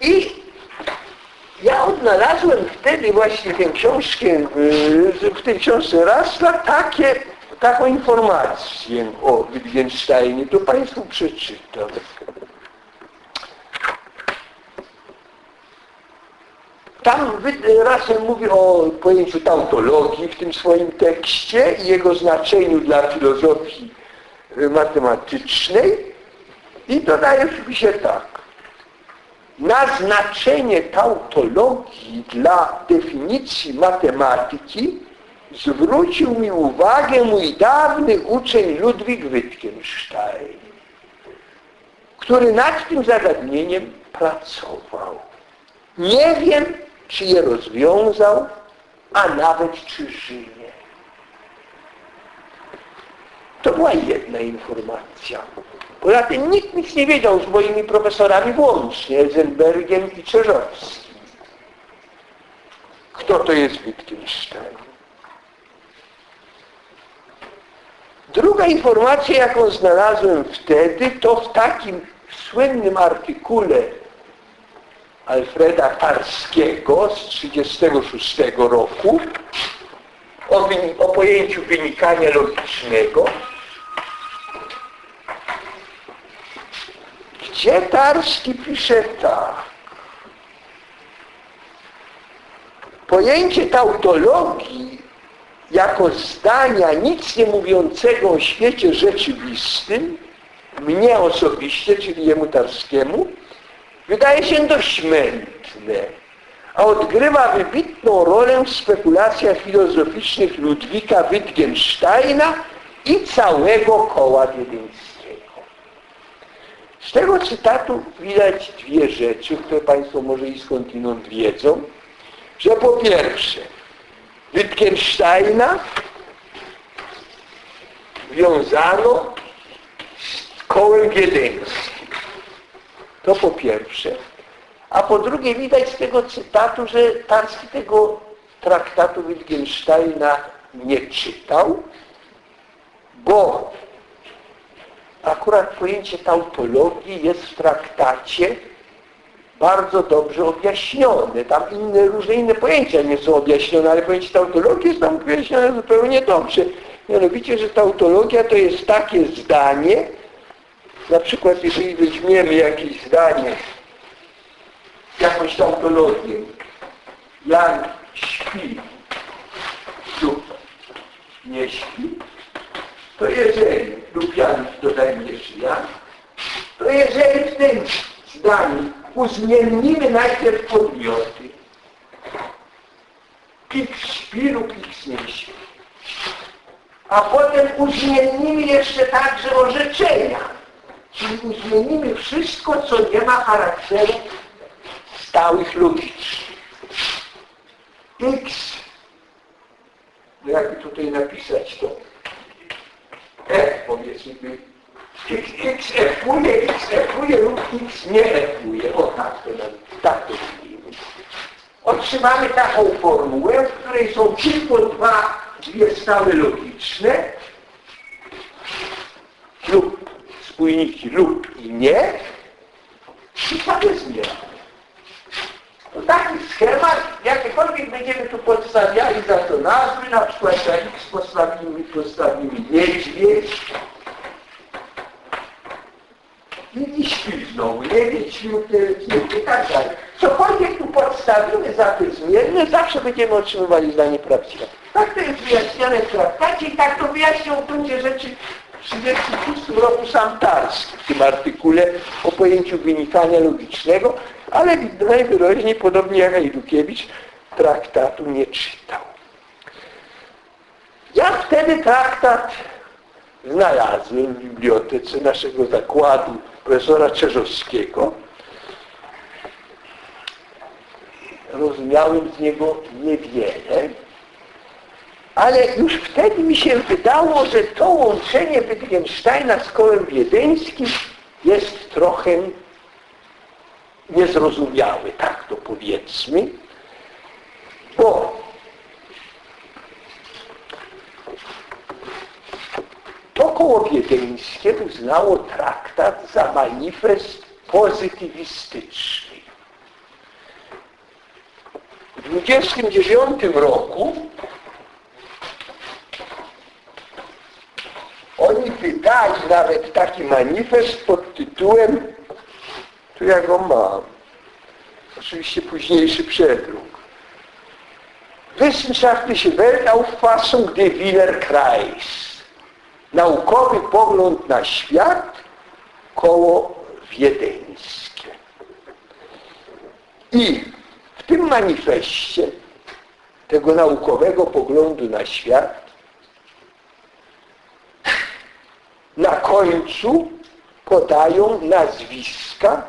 I ja odnalazłem wtedy właśnie tę książkę, yy, w tej książce Rasla takie, taką informację o Wittgensteinie. To Państwu przeczytam. Tam Russell mówi o pojęciu tautologii w tym swoim tekście i jego znaczeniu dla filozofii y, matematycznej i dodaje wpisie tak. Na znaczenie tautologii dla definicji matematyki zwrócił mi uwagę mój dawny uczeń Ludwik Wittgenstein, który nad tym zagadnieniem pracował. Nie wiem, czy je rozwiązał, a nawet czy żyje. To była jedna informacja. Poza tym nikt nic nie wiedział z moimi profesorami włącznie, Elzenbergiem i Czerzowskim. Kto to jest Wittgenstein? Druga informacja, jaką znalazłem wtedy, to w takim słynnym artykule Alfreda Tarskiego z 1936 roku o, o pojęciu wynikania logicznego, gdzie Tarski pisze tak. Pojęcie tautologii jako zdania nic nie mówiącego o świecie rzeczywistym, mnie osobiście, czyli jemu Tarskiemu, wydaje się dość mętne, a odgrywa wybitną rolę w spekulacjach filozoficznych Ludwika Wittgensteina i całego koła wiedeńskiego. Z tego cytatu widać dwie rzeczy, które Państwo może i skądinąd wiedzą, że po pierwsze Wittgensteina wiązano z kołem wiedeńskim. To po pierwsze. A po drugie widać z tego cytatu, że Tarski tego traktatu Wittgensteina nie czytał, bo akurat pojęcie tautologii jest w traktacie bardzo dobrze objaśnione. Tam inne, różne inne pojęcia nie są objaśnione, ale pojęcie tautologii jest tam objaśnione zupełnie dobrze. Mianowicie, że tautologia to jest takie zdanie, na przykład jeżeli weźmiemy jakieś zdanie, jakąś tautologię, Jan śpi lub nie śpi, to jeżeli, lub dodajmy jeszcze Jan, to jeżeli w tym zdaniu uzmiennimy najpierw podmioty, X śpi lub śpi, a potem uzmiennimy jeszcze także orzeczenia, czyli uzmienimy wszystko, co nie ma charakteru stałych logicznych. X, no jakby tutaj napisać to, powiedzmy, X, X F-uje, X F-uje lub X nie F-uje. O tak to, tak to mówimy. Otrzymamy taką formułę, w której są tylko dwa, dwie stałe logiczne lub spójniki lub i nie i takie zmiany. To taki schemat, jakiekolwiek będziemy tu podstawiali za to nazwy, na przykład za X postawimy, postawimy niedźwiedź, i śpi znowu, nie wie, ślub, i tak dalej. Cokolwiek tu podstawimy za te zmienne, zawsze będziemy otrzymywali zdanie prawdziwe. Tak to jest wyjaśnione w traktacie i tak to wyjaśniał w gruncie rzeczy 1936 roku sam Tarski w tym artykule o pojęciu wynikania logicznego, ale najwyraźniej, podobnie jak Ajdukiewicz, traktatu nie czytał. Ja wtedy traktat znalazłem w bibliotece naszego zakładu profesora Czerzowskiego. Rozumiałem z niego niewiele, ale już wtedy mi się wydało, że to łączenie Wittgensteina z kołem wiedeńskim jest trochę niezrozumiałe, tak to powiedzmy, bo to koło wiedeńskie uznało traktat za manifest pozytywistyczny. w 29 roku oni wydali nawet taki manifest pod tytułem tu ja go mam. Oczywiście późniejszy przedruk. Wissenschaftliche Weltauffassung der Wiener Kreis naukowy pogląd na świat koło wiedeńskie. I w tym manifestie tego naukowego poglądu na świat na końcu podają nazwiska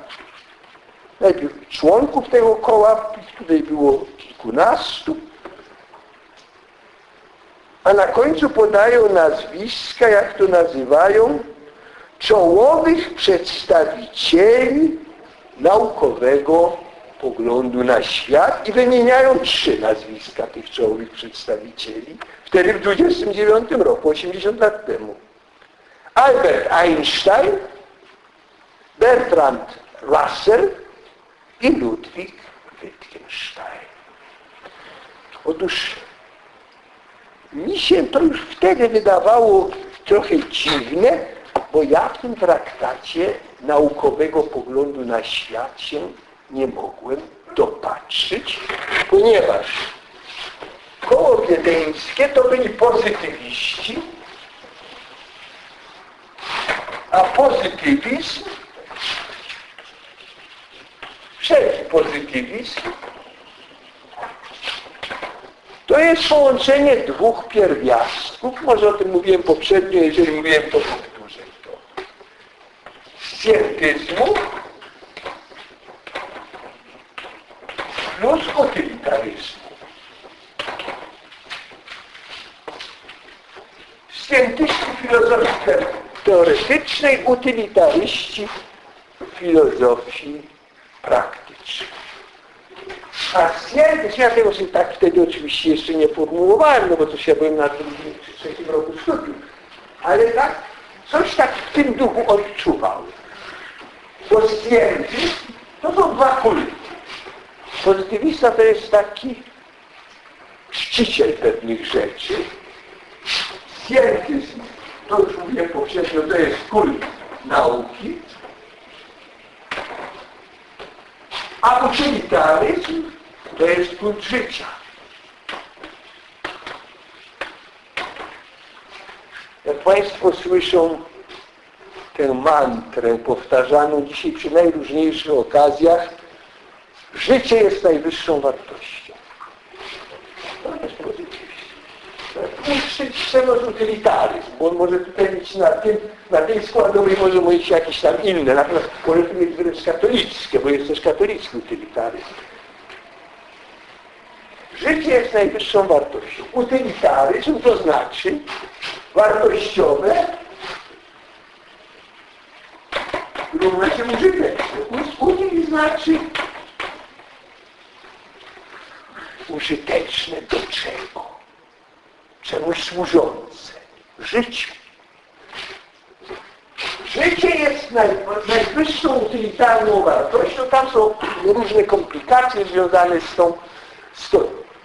najpierw członków tego koła, tutaj było kilkunastu, a na końcu podają nazwiska, jak to nazywają, czołowych przedstawicieli naukowego poglądu na świat i wymieniają trzy nazwiska tych czołowych przedstawicieli wtedy w 29 roku, 80 lat temu. Albert Einstein, Bertrand Russell i Ludwig Wittgenstein. Otóż mi się to już wtedy wydawało trochę dziwne, bo ja w tym traktacie naukowego poglądu na świat się nie mogłem dopatrzyć, ponieważ koło wiedeńskie to byli pozytywiści, a pozytywizm, wszelki pozytywizm, to jest połączenie dwóch pierwiastków. Może o tym mówiłem poprzednio, jeżeli mówiłem, to powtórzę to. Scientyzmu plus utylitaryzmu. Scientyści filozofii teoretycznej, utylitaryści filozofii praktycznej. A scientyzm, ja tego sobie tak wtedy oczywiście jeszcze nie formułowałem, no bo to się byłem na drugim czy trzecim roku studiów. Ale tak, coś tak w tym duchu odczuwałem. Bo scientyzm to są dwa kulty. Pozytywista to jest taki czciciel pewnych rzeczy. Scientyzm, to już mówiłem poprzednio, to jest kult nauki. A utylitaryzm to jest kult życia. Jak Państwo słyszą tę mantrę powtarzaną dzisiaj przy najróżniejszych okazjach, życie jest najwyższą wartością. To jest pozytywizm. Przemoc utylitaryzm, bo on może tutaj mieć na, tym, na tej składowej może mieć jakieś tam inne, na przykład może tu mieć wręcz katolickie, bo jest też katolicki utylitaryzm. Życie jest najwyższą wartością. Utylitaryzm to znaczy wartościowe równa się użyteczne. Utyl znaczy użyteczne do czego? Czemuś służące. Życiu. Życie jest naj, najwyższą utylitarną wartością. Tam są różne komplikacje związane z tą, z, tą,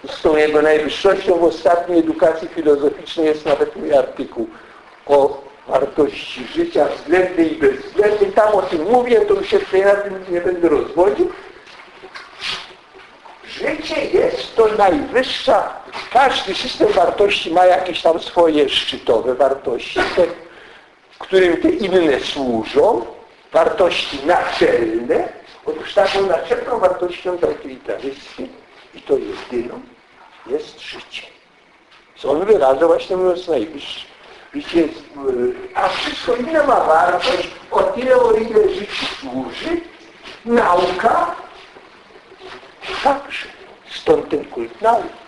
z tą jego najwyższością. W ostatniej edukacji filozoficznej jest nawet mój artykuł o wartości życia względnej i bezwzględnej. Tam o tym mówię, to już się tutaj na tym nie będę rozwodził. Życie jest to najwyższa, każdy system wartości ma jakieś tam swoje szczytowe wartości, te, którym te inne służą, wartości naczelne. Otóż taką naczelną wartością dla utilitaryzmu i to jedyną jest życie. Co on wyraża właśnie mówiąc najwyższe. Życie jest, a wszystko inne ma wartość o tyle, o ile życiu służy. Nauka Także. Stąd ten kult nauki.